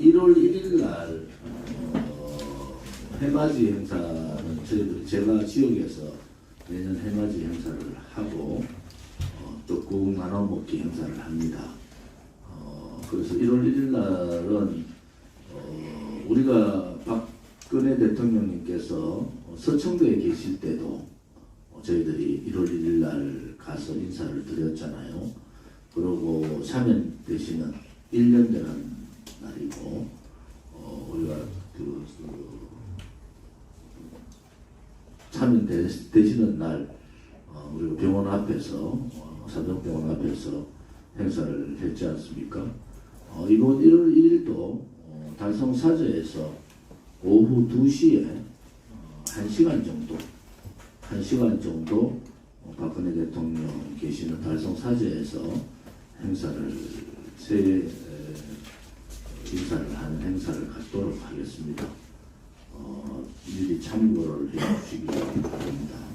1월 1일 날 어, 해맞이 행사는 저희들 제가 지역에서 매년 해맞이 행사를 하고 어, 또 고운 나눠 먹기 행사를 합니다. 어, 그래서 1월 1일 날은 어, 우리가 박근혜 대통령님께서 어, 서청도에 계실 때도 어, 저희들이 1월 1일 날 가서 인사를 드렸잖아요. 그리고 사면 되시는 1년 되는 날이고 어, 우리가 그, 그 되, 되시는 날 어, 우리가 병원 앞에서 어, 삼성병원 앞에서 행사를 했지 않습니까? 어, 이번 1월 1일도 어, 달성 사저에서 오후 2시에 어, 1시간 정도 1시간 정도 어, 박근혜 대통령 계시는 달성 사저에서 행사를 새 행사를 갖도록 하겠습니다. 어, 미리 참고를 해 주시기 바랍니다.